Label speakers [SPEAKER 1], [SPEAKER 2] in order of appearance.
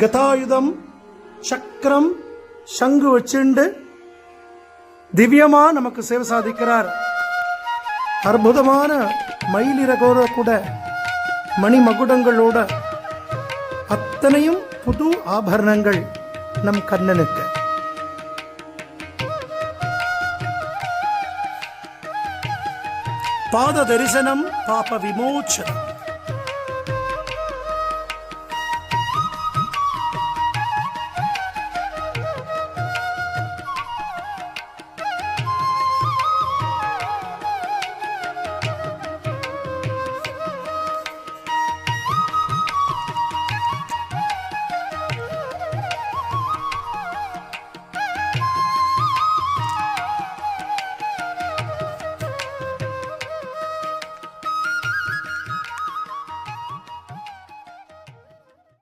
[SPEAKER 1] கதாயுதம் சக்கரம் சங்கு வச்சுண்டு திவ்யமா நமக்கு சேவை சாதிக்கிறார். அற்புதமான மயிலிறகோட கூட மணி மகுடங்களோட அத்தனையும் புது ஆபரணங்கள் நம் கண்ணனுக்கு. பாத தரிசனம் பாப விமோச்சனம்.